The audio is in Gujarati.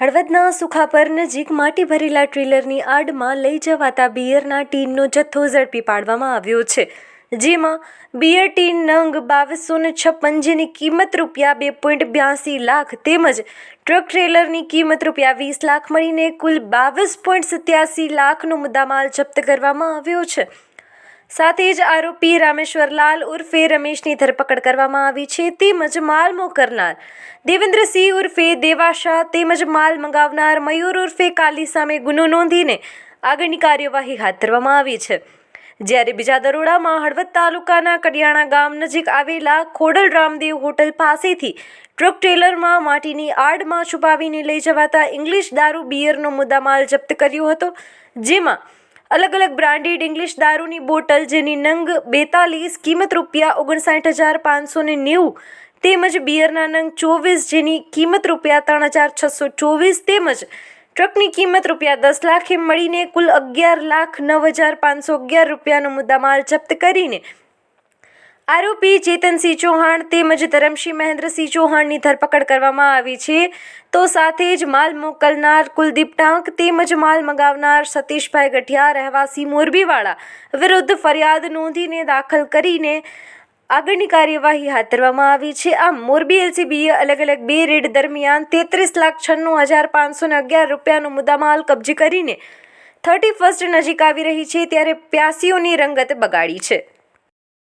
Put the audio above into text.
હળવદના સુખાપર નજીક માટી ભરેલા ટ્રેલરની આડમાં લઈ જવાતા બિયરના ટીનનો જથ્થો ઝડપી પાડવામાં આવ્યો છે. જેમાં બિયર ટીન નંગ બાવીસો ને છપ્પન જેની કિંમત રૂપિયા બે પોઈન્ટ બ્યાસી લાખ તેમજ ટ્રક ટ્રેલરની કિંમત રૂપિયા વીસ લાખ મળીને કુલ બાવીસ પોઈન્ટ સત્યાસી લાખનો મુદ્દામાલ જપ્ત કરવામાં આવ્યો છે. સાથે જ આરોપી રામેશ્વરલાલ ઉર્ફે રમેશની ધરપકડ કરવામાં આવી છે, તેમજ માલ મોકરનાર દેવેન્દ્રસિંહ ઉર્ફે દેવાશા તેમજ માલ મંગાવનાર મયુર ઉર્ફે કાલી સામે ગુનો નોંધીને આગળની કાર્યવાહી હાથ ધરવામાં આવી છે. જ્યારે બીજા દરોડામાં હળવદ તાલુકાના કડિયાણા ગામ નજીક આવેલા ખોડલ રામદેવ હોટલ પાસેથી ટ્રક ટ્રેલરમાં માટીની આડમાં છુપાવીને લઈ જવાતા ઇંગ્લિશ દારૂ બિયરનો મુદ્દામાલ જપ્ત કર્યો હતો, જેમાં અલગ અલગ બ્રાન્ડેડ ઇંગ્લિશ દારૂની બોટલ જેની નંગ બેતાલીસ, કિંમત રૂપિયા ઓગણસાઠ હજાર પાંચસો ને નેવું, તેમજ બિયરના નંગ ચોવીસ જેની કિંમત રૂપિયા ત્રણ હજાર છસો ચોવીસ, તેમજ ટ્રકની કિંમત રૂપિયા દસ લાખ એમ મળીને કુલ અગિયાર લાખ નવ હજાર પાંચસો અગિયાર રૂપિયાનો મુદ્દામાલ જપ્ત કરીને આરોપી ચેતનસિંહ ચૌહાણ તેમજ ધરમસિંહ મહેન્દ્રસિંહ ચૌહાણની ધરપકડ કરવામાં આવી છે. તો સાથે જ માલ મોકલનાર કુલદીપ ટાંક તેમજ માલ મગાવનાર સતીશભાઈ ગઠિયા રહેવાસી મોરબીવાળા વિરુદ્ધ ફરિયાદ નોંધીને દાખલ કરીને આગળની કાર્યવાહી હાથ ધરવામાં આવી છે. આમ મોરબી એલસીબીએ અલગ અલગ બે રેડ દરમિયાન તેત્રીસ લાખ છન્નું હજાર પાંચસો ને અગિયાર રૂપિયાનો મુદ્દામાલ કબજે કરીને થર્ટી ફર્સ્ટ નજીક આવી રહી છે, ત્યારે પ્યાસીઓની રંગત બગાડી છે.